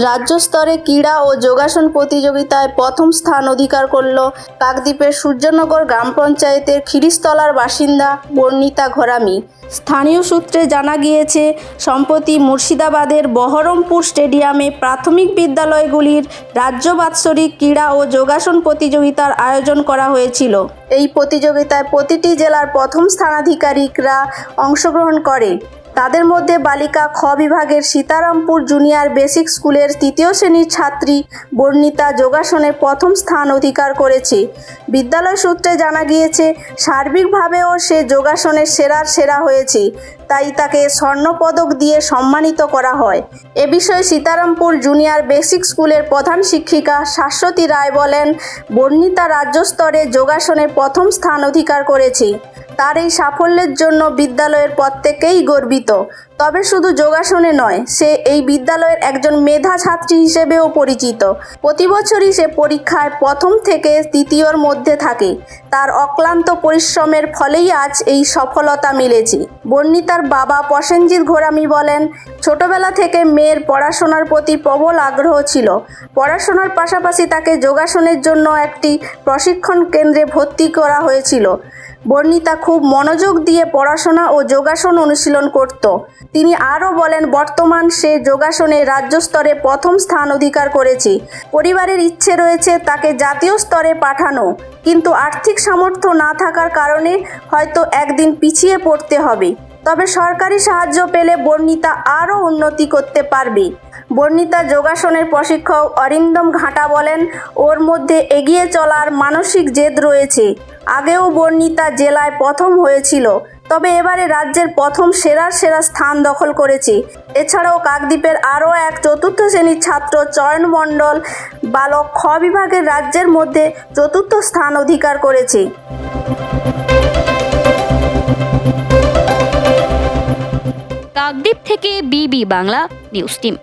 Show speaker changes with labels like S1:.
S1: রাজ্য স্তরে ক্রীড়া ও যোগাসন প্রতিযোগিতায় প্রথম স্থান অধিকার করল কাকদ্বীপের সূর্যনগর গ্রাম পঞ্চায়েতের খিরিস্তলার বাসিন্দা বর্ণিতা ঘরামি। স্থানীয় সূত্রে জানা গিয়েছে, সম্প্রতি মুর্শিদাবাদের বহরমপুর স্টেডিয়ামে প্রাথমিক বিদ্যালয়গুলির রাজ্য বাৎসরিক ক্রীড়া ও যোগাসন প্রতিযোগিতার আয়োজন করা হয়েছিল। এই প্রতিযোগিতায় প্রতিটি জেলার প্রথম স্থানাধিকারিকরা অংশগ্রহণ করে। তাদের মধ্যে বালিকা খ বিভাগের সীতারামপুর জুনিয়র বেসিক স্কুলের তৃতীয় শ্রেণির ছাত্রী বর্ণিতা যোগাসনে প্রথম স্থান অধিকার করেছে। বিদ্যালয় সূত্রে জানা গিয়েছে, সার্বিকভাবেও সে যোগাসনের সেরার সেরা হয়েছে, তাই তাকে স্বর্ণপদক দিয়ে সম্মানিত করা হয়। এ বিষয়ে সীতারামপুর জুনিয়র বেসিক স্কুলের প্রধান শিক্ষিকা শাশ্বতী রায় বলেন, বর্ণিতা রাজ্য স্তরে যোগাসনে প্রথম স্থান অধিকার করেছে। তার এই সাফল্যের জন্য বিদ্যালয়ের প্রত্যেকেই গর্বিত। তবে শুধু যোগাসনে নয়, সে এই বিদ্যালয়ের একজন মেধা ছাত্রী হিসেবেও পরিচিত। প্রতি বছরই সে পরীক্ষায় প্রথম থেকে তৃতীয়র মধ্যে থাকে। তার অক্লান্ত পরিশ্রমের ফলেই আজ এই সফলতা মিলেছে। বর্ণিতার বাবা প্রসেনজিৎ ঘোরামি বলেন, ছোটবেলা থেকে মেয়ের পড়াশোনার প্রতি প্রবল আগ্রহ ছিল। পড়াশোনার পাশাপাশি তাকে যোগাসনের জন্য একটি প্রশিক্ষণ কেন্দ্রে ভর্তি করা হয়েছিল। বর্ণিতা খুব মনোযোগ দিয়ে পড়াশোনা ও যোগাসন অনুশীলন করত। তিনি আরও বলেন, বর্তমান সে যোগাসনে রাজ্য স্তরে প্রথম স্থান অধিকার করেছে। পরিবারের ইচ্ছে রয়েছে তাকে জাতীয় স্তরে পাঠানো। কিন্তু আর্থিক সামর্থ্য না থাকার কারণে হয়তো একদিন পিছিয়ে পড়তে হবে। তবে সরকারি সাহায্য পেলে বর্ণিতা আরও উন্নতি করতে পারবে। বর্ণিতা যোগাসনের প্রশিক্ষক অরিন্দম ঘাটা বলেন, ওর মধ্যে এগিয়ে চলার মানসিক জেদ রয়েছে। আগেও বর্ণিতা জেলায় প্রথম হয়েছিল। তবে এবারে রাজ্যের প্রথম সেরার সেরা স্থান দখল করেছি। এছাড়াও কাকদ্বীপের আরও এক চতুর্থ শ্রেণির ছাত্র চয়ন মণ্ডল বালক খ বিভাগের রাজ্যের মধ্যে চতুর্থ স্থান অধিকার করেছে।
S2: কাকদ্বীপ থেকে বিবি বাংলা, নিউজ টিম।